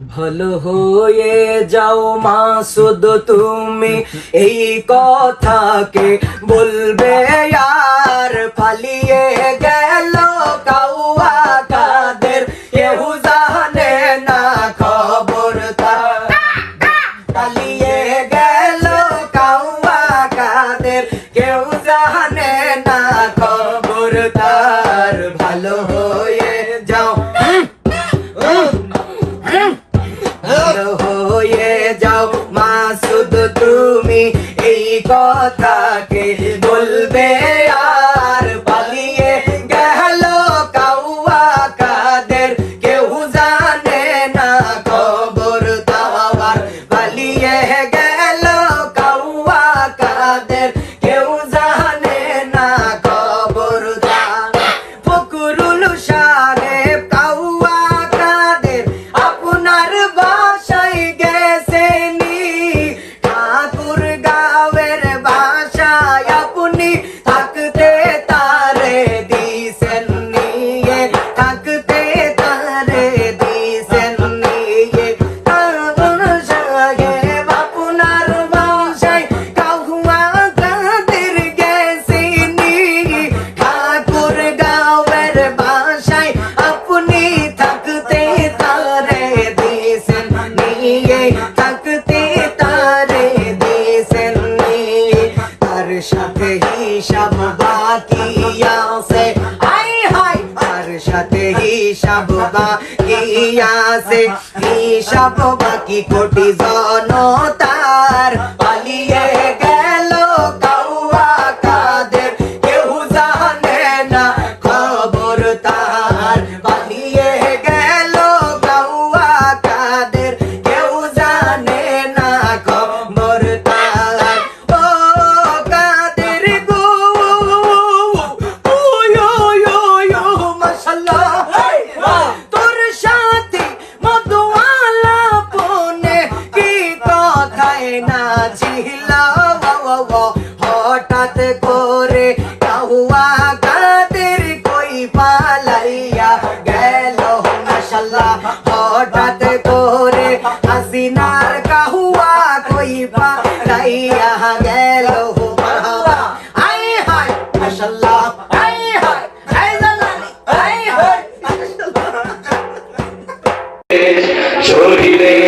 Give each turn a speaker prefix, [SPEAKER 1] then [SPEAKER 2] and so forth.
[SPEAKER 1] ভালো হয়ে যাও মাসুদ তুমি এই কথাকে বলবে, আর পালিয়ে গেল কাউয়া কাদের? কেউ জানে না খবর পালিয়ে গেল কাউয়া কাদের? কেউ জানে না খবর তার ভালো এই নিয়ে থাকতে তারে দিয়েছেন তার সাথে হিসাব বাকি আছে আই হাই তার সাথে হিসাব বাকি আছে হিসাব বাকি কোটি জনতার কথায় না ছিল হঠাৎ করে কাহুয়া কাদের কই পালাইয়া গেল মাশাল্লাহ হঠাৎ করে হাসিনার কাহুয়া কই পালাইয়া গেল আই হাই মাশাল্লাহ আই হাই আই হাই
[SPEAKER 2] শহীদে